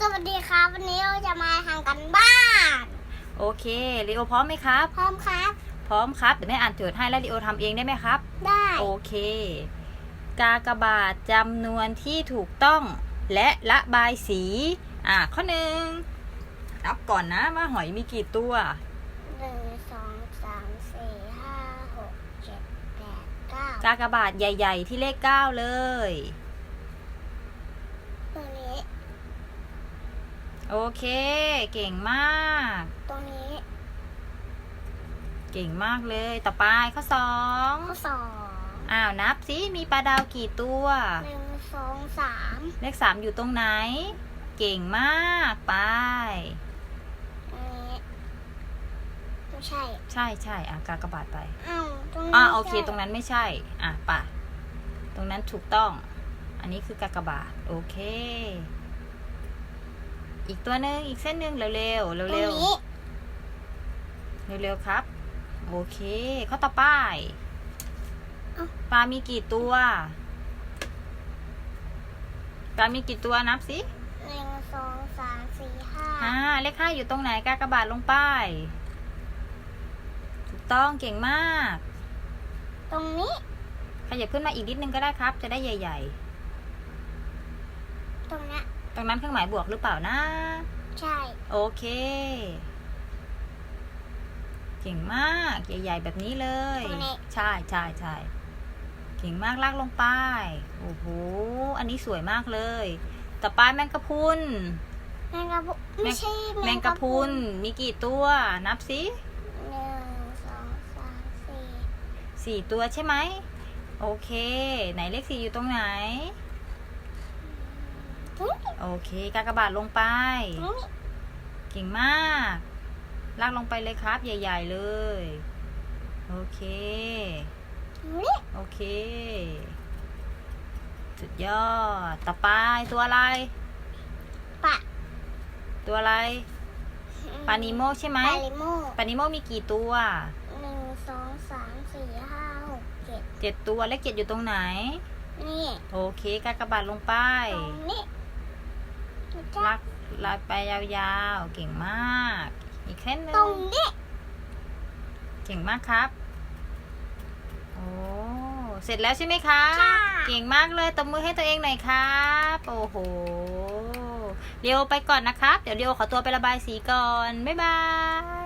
สวัสดีครับ วันนี้เราจะมาทำกันบ้านโอเคลีโอพร้อมไหมครับ พร้อมครับ พร้อมครับเดี๋ยวแม่อ่านโจทย์ให้แล้วลีโอทำเองได้ไหมครับ ได้โอเค กากบาทจำนวนที่ถูกต้อง และระบายสี อะข้อหนึ่งนับก่อนนะว่าหอยมีกี่ตัวหนึ่งสองสามสี่ห้าหกเจ็ดแปดเก้ากากบาทใหญ่ ๆ ที่เลขเก้าเลยตัวนี้ โอเค เก่งมากตัวนี้ เก่งมากเลย ต่อไปข้อสองข้อสองอ้าวนับสิมีปลาดาวกี่ตัวหนึ่งสองสามเลขสามอยู่ตรงไหน เก่งมากไปอันนี้ไม่ใช่ ใช่ใช่อะกากบาทไปอ้าวตรงนี้อ่าไม่โอเคใช่ตรงนั้นไม่ใช่ อะป่ะ ตรงนั้นถูกต้อง อันนี้คือกากบาท โอเค อีกตัวหนึ่งอีกเส้นหนึ่งเร็วๆเร็วตๆรงเร็วนี้ๆเร็วๆครับ โอเคข้อต่อไปปลา มีกี่ตัว ปลา มีกี่ตัวนับสิหนึ่งสองสามสี่ห้าอ่าเลขห้าอยู่ตรงไหนกากบาทลงไป ถูกต้องเก่งมาก ตรงนี้ขยับขึ้นมาอีกนิดนึงก็ได้ครับ จะได้ใหญ่ ตรงเนี้ยๆ ตรงนั้นเครื่องหมายบวกหรือเปล่านะ ใช่ โอเค เก่งมาก ใหญ่ๆแบบนี้เลย ตรงนี้ ใช่ใช่ใช่เก่งมากลากลงไป โอ้โห อันนี้สวยมากเลย ต่อไปแมงกะพรุน แมงกะพรุนไม่ใช่แมงกะพรุน มีกี่ตัว นับสิหนึ่งสองสามสี่สี่ตัวใช่ไหม โอเค ไหนเลขสี่อยู่ตรงไหนตรงนี้ โอเคกากบาทลงไปตรงนี้เก่งมาก ลากลงไปเลยครับ ใหญ่ ๆ เลย โอเคตรงนี้โอเค สุดยอด ต่อไปตัวอะไร ปะ ตัวอะไรปลานิโมใช่ไหมปลาลิโมปลานิโมมีกี่ตัวหนึ่งสองสามสี่ห้าหกเจ็ดเจ็ดตัวเลขเจ็ดอยู่ตรงไหน นี่ โอเคกากบาทลงไปตรงนี้จะ ลากลากไปยาวๆ เก่งมาก อีกแค่นึตรงงนี้ เก่งมากครับ โอ้ เสร็จแล้วใช่ไหมคะค่ะเก่งมากเลย ตบมือให้ตัวเองหน่อยครับ โอ้โหเดี๋ยวไปก่อนนะครับ เดี๋ยวเดี๋ยวขอตัวไประบายสีก่อน บ๊ายบาย